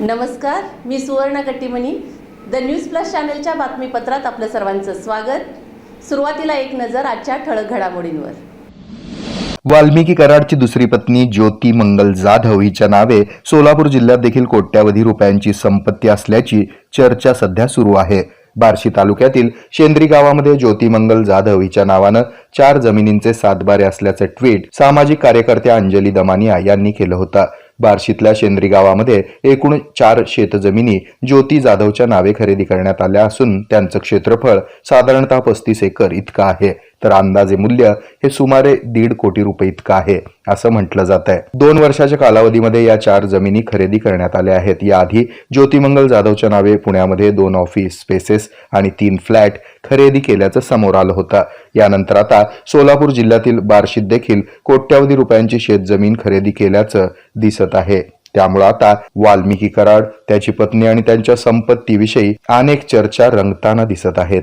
नमस्कार मी सुवर्ण Kattimani. The news plus चॅनलच्या बातमीपत्रात आपलं सर्वांचं स्वागत. सुरुवातीला एक नजर आजच्या ठळक घडामोडींवर. वाल्मिकी कराडची दुसरी पत्नी ज्योती मंगल जाधव हिच्या नावे सोलापूर जिल्ह्यात देखील कोट्यावधी रुपयांची संपत्ती असल्याची चर्चा सध्या सुरू आहे. बार्शी तालुक्यातील शेंद्री गावामध्ये ज्योती मंगल जाधव हिच्या नावानं चार जमिनींचे सातबारे असल्याचं ट्विट सामाजिक कार्यकर्त्या अंजली दमानिया यांनी केलं होतं. बार्शीतल्या शेंद्री गावामध्ये एकूण चार शेतजमिनी ज्योती जाधवच्या नावे खरेदी करण्यात आल्या असून त्यांचं क्षेत्रफळ साधारणतः पस्तीस एकर इतकं आहे. तर अंदाजे मूल्य हे सुमारे दीड कोटी रुपये इतकं आहे असं म्हटलं जात आहे दोन वर्षाच्या कालावधीमध्ये या चार जमिनी खरेदी करण्यात आल्या आहेत. याआधी ज्योतिमंगल जाधवच्या नावे पुण्यामध्ये दोन ऑफिस स्पेसेस आणि तीन फ्लॅट खरेदी केल्याचं समोर आलं होतं. यानंतर आता सोलापूर जिल्ह्यातील बार्शीत देखील कोट्यावधी रुपयांची शेतजमीन खरेदी केल्याचं दिसत आहे. त्यामुळं आता वाल्मिकी कराड त्याची पत्नी आणि त्यांच्या संपत्तीविषयी अनेक चर्चा रंगताना दिसत आहेत.